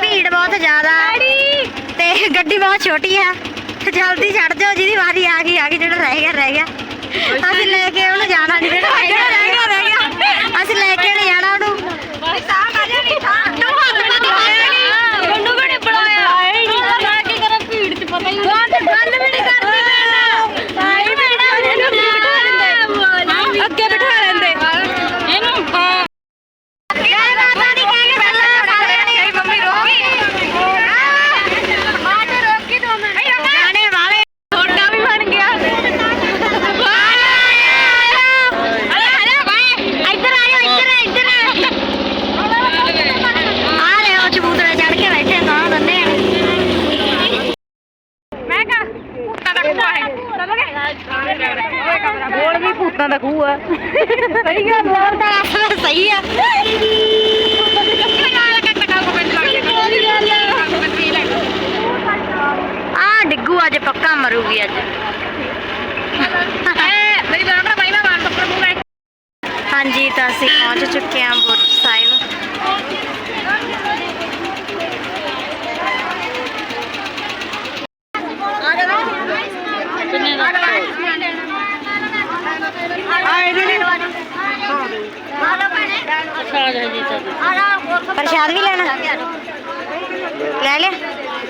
ਭੀੜ ਬਹੁਤ ਜ਼ਿਆਦਾ। ਤੇ ਗੱਡੀ ਬਹੁਤ ਛੋਟੀ ਆ। ਜਲਦੀ ਛੱਡ ਜਾਓ ਜਿਹਦੀ ਵਾਰੀ ਆ ਗਈ ਆ ਗਈ ਜਿਹੜਾ ਰਹਿ ਗਿਆ ਰਹਿ ਗਿਆ। ਅਸੀਂ ਲੈ ਕੇ ਉਹਨੂੰ ਜਾਣਾ ਨਹੀਂ ਜਿਹੜਾ ਰਹਿ ਗਿਆ ਰਹਿ ਗਿਆ ਅਸੀਂ ਲੈ ਕੇ हाँ जी तो असं पहुँच चुके हैं गुरु साहिब। प्रसाद भी लेना? ले लिया?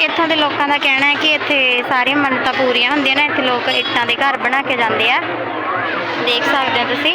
ਇੱਥੋਂ ਦੇ ਲੋਕਾਂ ਦਾ ਕਹਿਣਾ ਹੈ ਕਿ ਇੱਥੇ ਸਾਰੀਆਂ ਮੰਨਤਾਂ ਪੂਰੀਆਂ ਹੁੰਦੀਆਂ ਨੇ, ਇੱਥੇ ਲੋਕ ਇੱਟਾਂ ਦੇ ਘਰ ਬਣਾ ਕੇ ਜਾਂਦੇ ਆ। ਦੇਖ ਸਕਦੇ ਹੋ ਤੁਸੀਂ।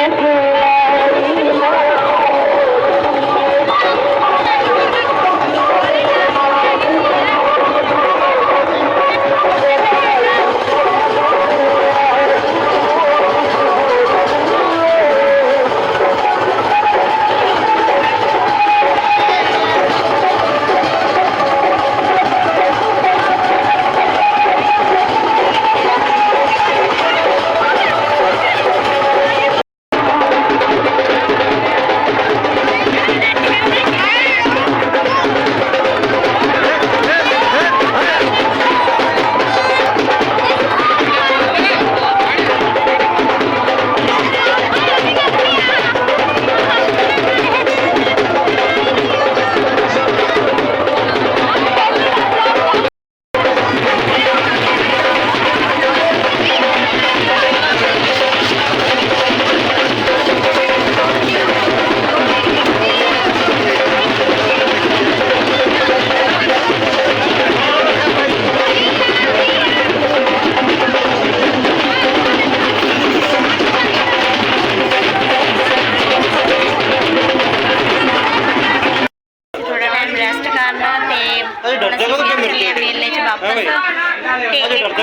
রেখে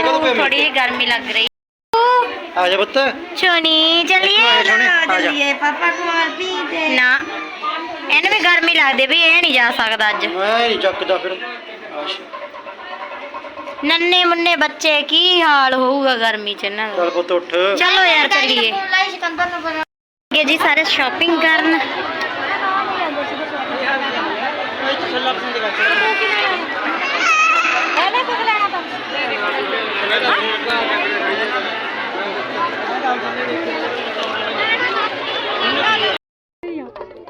ਥੋੜੀ ਜਿਹੀ ਗਰਮੀ ਲੱਗ ਰਹੀ। ਆ ਜਾ ਪੁੱਤ। ਚੋਣੀ ਚੱਲੀਏ? ਆ ਜਾ ਸੋਹਣੇ, ਆ ਜਾ। ਚੱਲੀਏ ਪਾਪਾ ਕੋਲ ਵੀ ਤੇ ਨਾ ਇਹਨੂੰ ਵੀ ਗਰਮੀ ਲੱਗਦੀ ਵੀ ਇਹ ਨਹੀਂ ਜਾ ਸਕਦਾ ਅੱਜ। ਮੈਂ ਨਹੀਂ ਚੱਕਦਾ ਫਿਰ। ਅੱਛਾ ਨੰਨੇ ਮੁੰਨੇ ਬੱਚੇ ਕੀ ਹਾਲ ਹੋਊਗਾ ਗਰਮੀ ਚ ਇਹਨਾਂ ਦਾ? ਚੱਲ ਪੁੱਤ ਉੱਠ। ਚਲੋ ਯਾਰ ਚੱਲੀਏ। ਅੱਗੇ ਜੀ ਸਾਰੇ ਸ਼ਾਪਿੰਗ ਕਰਨ। ਇਹਨੇ ਕੁਝ ਲੈਣਾ ਤਾਂ।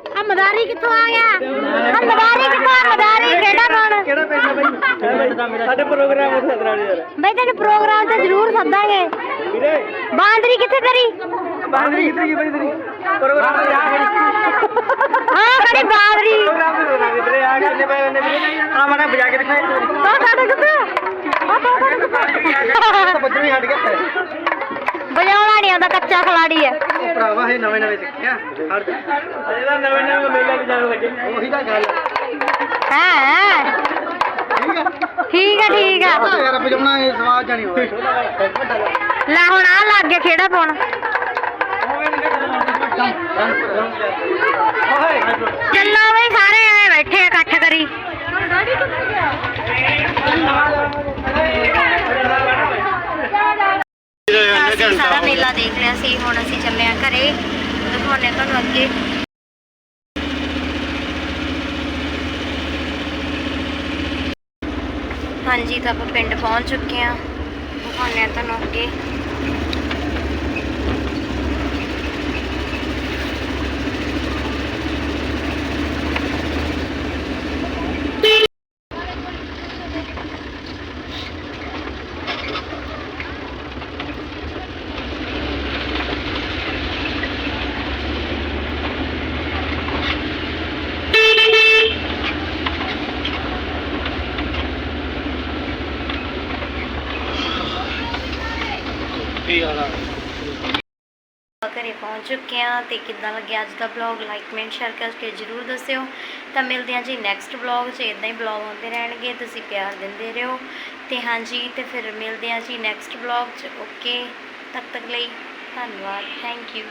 ਆ ਮਦਾਰੀ ਕਿੱਥੋਂ ਆ ਗਿਆ? ਆ ਮਦਾਰੀ ਕਿੱਥੋਂ ਆ? ਮਦਾਰੀ ਕਿਹੜਾ ਕੌਣ ਕਿਹੜਾ ਪਿੰਡ ਹੈ ਬਾਈ? ਸਾਡੇ ਪ੍ਰੋਗਰਾਮ ਉੱਥੇ ਸਦਰਾ ਨੇ ਯਾਰ। ਬਈ ਤੈਨੂੰ ਪ੍ਰੋਗਰਾਮ ਤੇ ਜ਼ਰੂਰ ਸੱਦਾਂਗੇ। ਵੀਰੇ। ਬਾਂਦਰੀ ਕਿੱਥੇ ਤੇਰੀ? ਬਾਂਦਰੀ ਕਿੱਥੇ ਗਈ ਬਾਈ ਤੇਰੀ? ਪ੍ਰੋਗਰਾਮ ਤੇ ਖੜੀ ਹਾਂ ਖੜੀ ਬਾਂਦਰੀ ਪ੍ਰੋਗਰਾਮ ਤੇ ਹੋਣਾ ਵੀਰੇ ਆ ਗਏ ਨੇ ਬਾਈ ਨੇ ਆ ਮਣਾ ਵਜਾ ਕੇ ਦਿਖਾਏ ਆ ਸਾਡੇ ਕਿੱਥੇ ਆ ਸਾਡੇ ਹਟ ਗਿਆ। ਵਜਾਉਣਾ ਨਹੀਂ ਆਉਂਦਾ ਕੱਚਾ ਖਿਲਾੜੀ ਹੈ ਉਹ ਭਰਾਵਾ ਇਹ ਨਵੇਂ ਨਵੇਂ ਸਿੱਖਿਆ। ਹਟ ਜਾ। ਅਜੇ ਤਾਂ ਨਵੇਂ ਨਵੇਂ ਮੇਲੇ ਤੇ ਜਾਣ ਲੱਗੇ। ਉਹੀ ਤਾਂ ਗੱਲ ਹੈ ਠੀਕ ਹੈ ਠੀਕ ਹੈ ਯਾਰ ਵਜਾਉਣਾ ਇਹ ਸਵਾਦ ਜਾਣੀ ਹੋਵੇ ਲੈ ਹੁਣ ਆ ਲੱਗ ਗਿਆ ਖੇੜਾ ਪਾਉਣ ਚੱਲੋ ਬਈ ਸਾਰੇ ਐ ਬੈਠੇ ਆ ਇਕੱਠ ਕਰੀ ਅਸੀਂ ਸਾਰਾ ਮੇਲਾ ਦੇਖ ਲਿਆ ਸੀ ਹੁਣ ਅਸੀਂ ਚੱਲੇ ਆ ਘਰੇ ਦਿਖਾਉਣੇ ਤੁਹਾਨੂੰ ਅੱਗੇ ਹਾਂਜੀ ਤਾਂ ਆਪਾਂ ਪਿੰਡ ਪਹੁੰਚ ਚੁੱਕੇ ਆ ਦਿਖਾਉਣੇ ਆ ਤੁਹਾਨੂੰ ਅੱਗੇ। ਕੀ ਹਾਲ ਆ ਘਰੇ ਪਹੁੰਚ ਚੁੱਕੇ ਆ ਤੇ ਕਿੱਦਾਂ ਲੱਗਿਆ ਅੱਜ ਦਾ ਵਲੌਗ ਲਾਈਕ ਕਮੈਂਟ ਸ਼ੇਅਰ ਕਰਕੇ ਜਰੂਰ ਦੱਸਿਓ। ਤਾਂ ਮਿਲਦੇ ਹਾਂ ਜੀ ਨੈਕਸਟ ਵਲੌਗ 'ਚ। ਇਦਾਂ ਹੀ ਵਲੌਗ ਆਉਂਦੇ ਰਹਿਣਗੇ। ਤੁਸੀਂ ਪਿਆਰ ਦਿੰਦੇ ਰਹੋ। ਤੇ ਹਾਂਜੀ, ਤੇ ਫਿਰ ਮਿਲਦੇ ਹਾਂ ਜੀ ਨੈਕਸਟ ਵਲੌਗ 'ਚ। ਓਕੇ ਤਦ ਤੱਕ ਲਈ ਧੰਨਵਾਦ। Thank you